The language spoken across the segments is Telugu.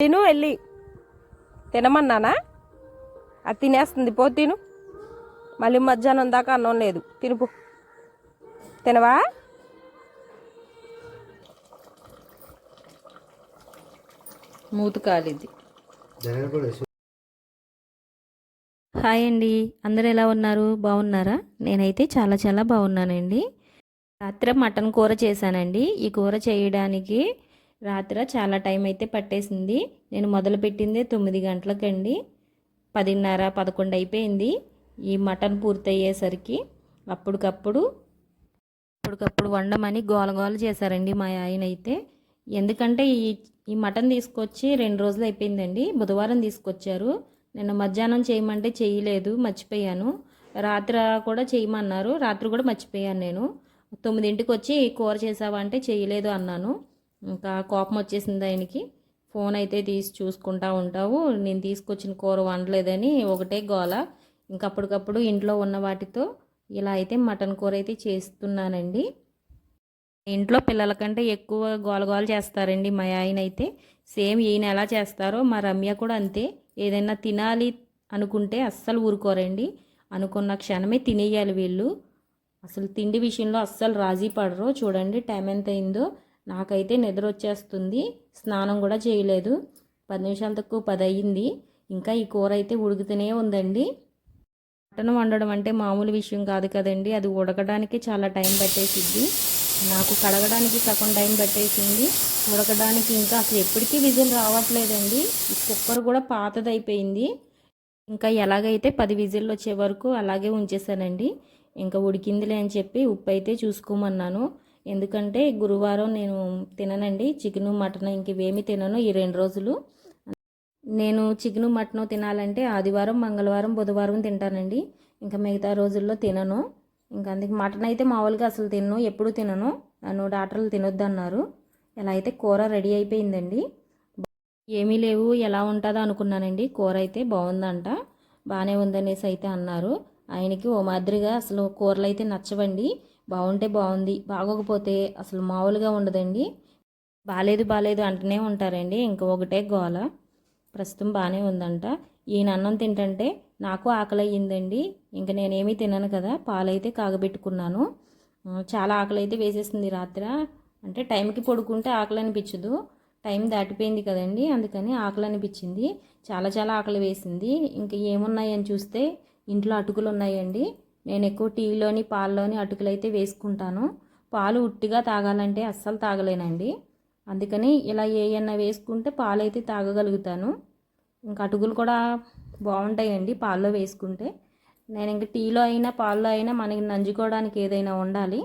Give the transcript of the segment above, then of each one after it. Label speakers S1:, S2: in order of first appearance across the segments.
S1: తిను వెళ్ళి తినమన్నానా? అది తినేస్తుంది. పో తిను. మళ్ళీ మధ్యాహ్నం దాకా అన్నం లేదు. తినుపు తినవా?
S2: మూతు కాలింది. హాయ్ అండి. అందరు ఎలా ఉన్నారు? బాగున్నారా? నేనైతే చాలా చాలా బాగున్నానండి. రాత్రి మటన్ కూర చేశానండి. ఈ కూర చేయడానికి రాత్రి చాలా టైం అయితే పట్టేసింది. నేను మొదలుపెట్టింది తొమ్మిది గంటలకండి. పదిన్నర పదకొండు అయిపోయింది. ఈ మటన్ పూర్తయ్యేసరికి అప్పటికప్పుడు అప్పటికప్పుడు వండమని గోల గోల చేశారండి మా ఆయన అయితే. ఎందుకంటే ఈ ఈ మటన్ తీసుకొచ్చి రెండు రోజులు అయిపోయిందండి. బుధవారం తీసుకొచ్చారు. నిన్న మధ్యాహ్నం చేయమంటే చేయలేదు మర్చిపోయాను. రాత్రి కూడా చేయమన్నారు. రాత్రి కూడా మర్చిపోయాను నేను. తొమ్మిదింటికి వచ్చి కూర చేసావా అంటే చేయలేదు అన్నాను. ఇంకా కోపం వచ్చేసింది ఆయనకి. ఫోన్ అయితే తీసి చూసుకుంటా ఉంటావు. నేను తీసుకొచ్చిన కూర వండలేదని ఒకటే గోల. ఇంకా అప్పటికప్పుడు ఇంట్లో ఉన్న వాటితో ఇలా అయితే మటన్ కూర అయితే చేస్తున్నానండి. ఇంట్లో పిల్లల కంటే ఎక్కువ గోలగోల చేస్తారండి మా ఆయన అయితే సేమ్ ఈయన ఎలా చేస్తారో మా రమ్య కూడా అంతే. ఏదైనా తినాలి అనుకుంటే అస్సలు ఊరుకోరండి. అనుకున్న క్షణమే తినేయాలి వీళ్ళు. అసలు తిండి విషయంలో అస్సలు రాజీ పడరు. చూడండి టైం ఎంత అయిందో. నాకైతే నిద్ర వచ్చేస్తుంది స్నానం కూడా చేయలేదు. పది నిమిషాల తక్కువ పది అయ్యింది ఇంకా ఈ కూర అయితే ఉడుకుతూనే ఉందండి. మటన్ వండడం అంటే మామూలు విషయం కాదు కదండి. అది ఉడకడానికి చాలా టైం పట్టేసిద్ది. నాకు కడగడానికి సగం టైం పట్టేసింది. ఉడకడానికి ఇంకా అసలు ఎప్పటికీ విజిల్ రావట్లేదండి. ఈ కుక్కర్ కూడా పాతదైపోయింది. ఇంకా ఎలాగైతే పది విజిల్లు వచ్చే వరకు అలాగే ఉంచేసానండి ఇంకా ఉడికిందిలే అని చెప్పి ఉప్పు అయితే చూసుకోమన్నాను. ఎందుకంటే గురువారం నేను తిననండి. చికెను మటన్ ఇంక తినను ఈ రెండు రోజులు. నేను చికెను మటన్ తినాలంటే ఆదివారం మంగళవారం బుధవారం తింటానండి. ఇంకా మిగతా రోజుల్లో తినను. ఇంకా అందుకే మటన్ అయితే మామూలుగా అసలు తినను ఎప్పుడు తినను. నన్ను డాక్టర్లు తినొద్దు అన్నారు ఇలా అయితే కూర రెడీ అయిపోయిందండి. ఏమీ లేవు ఎలా ఉంటుందో అనుకున్నానండి. కూర అయితే బాగుందంట. బాగానే ఉందనేసి అయితే అన్నారు. ఆయనకి ఓ మాదిరిగా అసలు కూరలు అయితే నచ్చవండి. బాగుంటే బాగుంది. బాగోకపోతే అసలు మామూలుగా ఉండదండి. బాగాలేదు బాగాలేదు అంటూనే ఉంటారండి. ఇంకా ఒకటే గోల. ప్రస్తుతం బాగానే ఉందంట. ఈయన అన్నం తింటంటే నాకు ఆకలి అయ్యిందండి ఇంకా నేనేమీ తినను కదా. పాలైతే కాగబెట్టుకున్నాను. చాలా ఆకలి అయితే వేసేసింది రాత్రి. అంటే టైంకి పడుకుంటే ఆకలి అనిపించదు టైం దాటిపోయింది కదండి. అందుకని ఆకలి అనిపించింది చాలా చాలా ఆకలి వేసింది. ఇంకా ఏమున్నాయని చూస్తే ఇంట్లో అటుకులు ఉన్నాయండి నేను ఎక్కువ టీలోని పాల్లోని అటుకులు అయితే వేసుకుంటాను. పాలు ఉట్టిగా తాగాలంటే అస్సలు తాగలేనండి. అందుకని ఇలా ఏమన్నా వేసుకుంటే పాలు అయితే తాగగలుగుతాను. ఇంకా అటుకులు కూడా బాగుంటాయండి పాల్లో వేసుకుంటే. నేను ఇంక టీలో అయినా పాల్లో అయినా మనకి నంజుకోవడానికి ఏదైనా ఉండాలి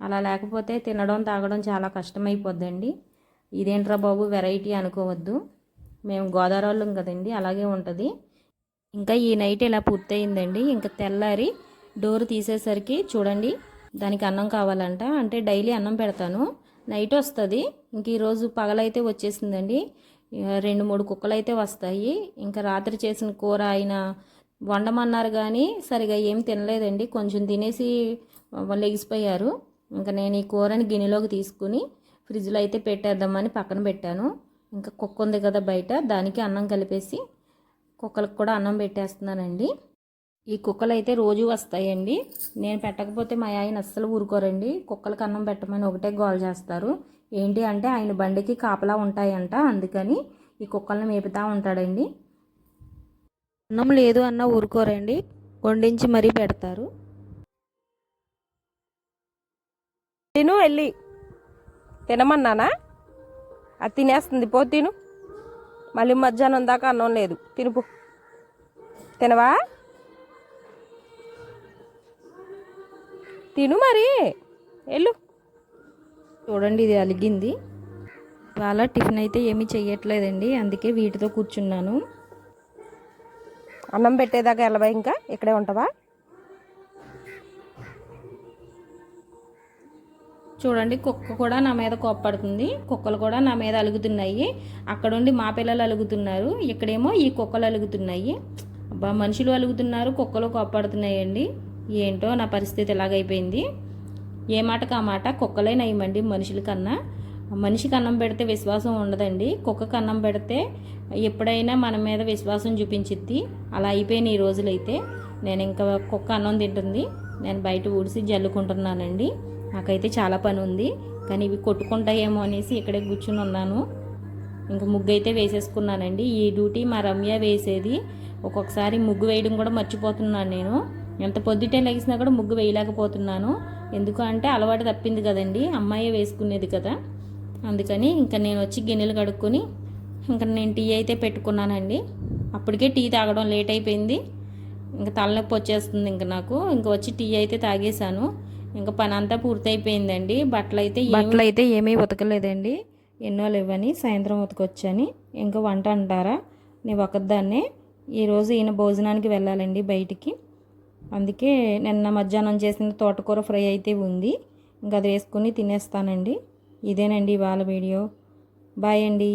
S2: అలా లేకపోతే తినడం తాగడం చాలా కష్టమైపోద్దండి. ఇదేంట్రా బాబు వెరైటీ అనుకోవద్దు. మేము గోదావరి వాళ్ళం కదండి అలాగే ఉంటుంది. ఇంకా ఈ నైట్ ఇలా పూర్తయిందండి. ఇంకా తెల్లారి డోర్ తీసేసరికి చూడండి దానికి అన్నం కావాలంట. అంటే డైలీ అన్నం పెడతాను. నైట్ వస్తుంది. ఇంక ఈరోజు పగలైతే వచ్చేసిందండి. రెండు మూడు కుక్కలు అయితే వస్తాయి. ఇంకా రాత్రి చేసిన కూర అయినా వండమన్నారు కానీ సరిగా ఏం తినలేదండి. కొంచెం తినేసి లెగిసిపోయారు. ఇంకా నేను ఈ కూరని గిన్నెలోకి తీసుకుని ఫ్రిడ్జ్లో అయితే పెట్టేద్దామని పక్కన పెట్టాను. ఇంకా కుక్క ఉంది కదా బయట దానికి అన్నం కలిపేసి కుక్కలకు కూడా అన్నం పెట్టేస్తున్నానండి. ఈ కుక్కలు అయితే రోజు వస్తాయండి. నేను పెట్టకపోతే మా ఆయన అస్సలు ఊరుకోరండి. కుక్కలకు అన్నం పెట్టమని ఒకటే గోల్ చేస్తారు. ఏంటి అంటే ఆయన బండికి కాపలా ఉంటాయంట అందుకని ఈ కుక్కలను మేపుతా ఉంటాడండి. అన్నం లేదు అన్న ఊరుకోరండి. వండించి మరీ పెడతారు.
S1: తిను వెళ్ళి. తినమన్నానా? అది తినేస్తుంది. పో తిను. మళ్ళీ మధ్యాహ్నం దాకా అన్నం లేదు. తినుపు. తినవా? తిను మరి. వెళ్ళు.
S2: చూడండి ఇది అలిగింది. ఇవాళ టిఫిన్ అయితే ఏమీ చెయ్యట్లేదండి అందుకే వీటితో కూర్చున్నాను.
S1: అన్నం పెట్టేదాకా వెళ్ళవా ఇంకా? ఇక్కడే ఉంటావా?
S2: చూడండి కుక్క కూడా నా మీద కోప్పడుతుంది. కుక్కలు కూడా నా మీద అలుగుతున్నాయి. అక్కడుండి మా పిల్లలు అలుగుతున్నారు. ఇక్కడేమో ఈ కుక్కలు అలుగుతున్నాయి. అబ్బా మనుషులు అలుగుతున్నారు కుక్కలు కోప్పడుతున్నాయండి. ఏంటో నా పరిస్థితి ఇలాగైపోయింది ఏ మాటకు ఆ మాట? కుక్కలే నయమండి మనుషుల కన్నా మనిషికి అన్నం పెడితే విశ్వాసం ఉండదండి. కుక్కకి అన్నం పెడితే ఎప్పుడైనా మన మీద విశ్వాసం చూపించిద్ది. అలా అయిపోయిన ఈ రోజులైతే. నేను ఇంకా కుక్క అన్నం తింటుంది. నేను బయట ఊడిసి జల్లుకుంటున్నానండి. నాకైతే చాలా పని ఉంది కానీ ఇవి కొట్టుకుంటాయేమో అనేసి ఇక్కడే కూర్చుని ఉన్నాను. ఇంకా ముగ్గు అయితే వేసేసుకున్నానండి. ఈ డ్యూటీ మా రమ్య వేసేది. ఒక్కొక్కసారి ముగ్గు వేయడం కూడా మర్చిపోతున్నాను నేను. ఎంత పొద్దుటే లెగిసినా కూడా ముగ్గు వేయలేకపోతున్నాను. ఎందుకు అంటే అలవాటు తప్పింది కదండి అమ్మాయే వేసుకునేది కదా. అందుకని ఇంకా నేను వచ్చి గిన్నెలు కడుక్కొని ఇంకా నేను టీ అయితే పెట్టుకున్నానండి. అప్పటికే టీ తాగడం లేట్ అయిపోయింది. ఇంకా తలనొప్పి వచ్చేస్తుంది ఇంకా నాకు. ఇంకా వచ్చి టీ అయితే తాగేశాను. ఇంకా పని అంతా పూర్తయిపోయిందండి. బట్టలు అయితే బట్టలు అయితే ఏమీ ఉతకలేదండి. ఎన్నో లేవని సాయంత్రం ఉతకొచ్చని. ఇంకా వంట అంటారా? నేను ఒకదాన్నే. ఈరోజు ఈయన భోజనానికి వెళ్ళాలండి బయటికి. అందుకే నిన్న మధ్యాహ్నం చేసిన తోటకూర ఫ్రై అయితే ఉంది. ఇంకా అది వేసుకుని తినేస్తానండి. ఇదేనండి ఇవాళ వీడియో. బాయ్ అండి.